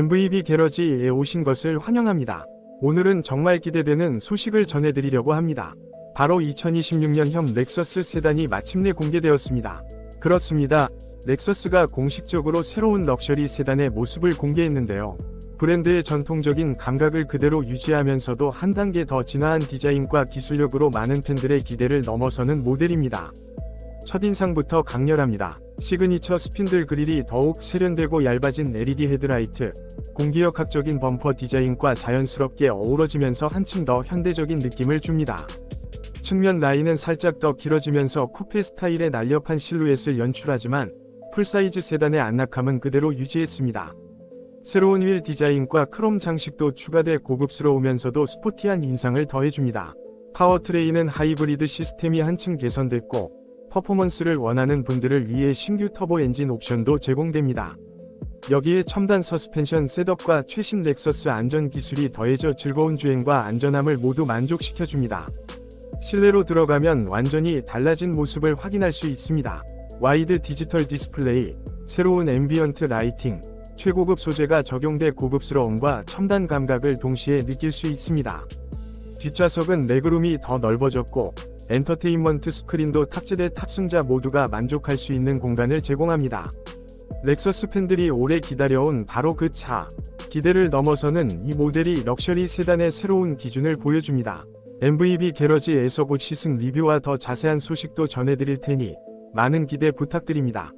MVB 게러지에 오신 것을 환영합니다. 오늘은 정말 기대되는 소식을 전해드리려고 합니다. 바로 2026년형 렉서스 세단이 마침내 공개되었습니다. 그렇습니다. 렉서스가 공식적으로 새로운 럭셔리 세단의 모습을 공개했는데요. 브랜드의 전통적인 감각을 그대로 유지하면서도 한 단계 더 진화한 디자인과 기술력으로 많은 팬들의 기대를 넘어서는 모델입니다. 첫인상부터 강렬합니다. 시그니처 스핀들 그릴이 더욱 세련되고 얇아진 LED 헤드라이트, 공기역학적인 범퍼 디자인과 자연스럽게 어우러지면서 한층 더 현대적인 느낌을 줍니다. 측면 라인은 살짝 더 길어지면서 쿠페 스타일의 날렵한 실루엣을 연출하지만 풀사이즈 세단의 안락함은 그대로 유지했습니다. 새로운 휠 디자인과 크롬 장식도 추가돼 고급스러우면서도 스포티한 인상을 더해줍니다. 파워트레인은 하이브리드 시스템이 한층 개선됐고 퍼포먼스를 원하는 분들을 위해 신규 터보 엔진 옵션도 제공됩니다. 여기에 첨단 서스펜션 셋업과 최신 렉서스 안전 기술이 더해져 즐거운 주행과 안전함을 모두 만족시켜줍니다. 실내로 들어가면 완전히 달라진 모습을 확인할 수 있습니다. 와이드 디지털 디스플레이, 새로운 앰비언트 라이팅, 최고급 소재가 적용돼 고급스러움과 첨단 감각을 동시에 느낄 수 있습니다. 뒷좌석은 레그룸이 더 넓어졌고 엔터테인먼트 스크린도 탑재돼 탑승자 모두가 만족할 수 있는 공간을 제공합니다. 렉서스 팬들이 오래 기다려온 바로 그 차. 기대를 넘어서는 이 모델이 럭셔리 세단의 새로운 기준을 보여줍니다. MVB 게러지에서 곧 시승 리뷰와 더 자세한 소식도 전해드릴 테니 많은 기대 부탁드립니다.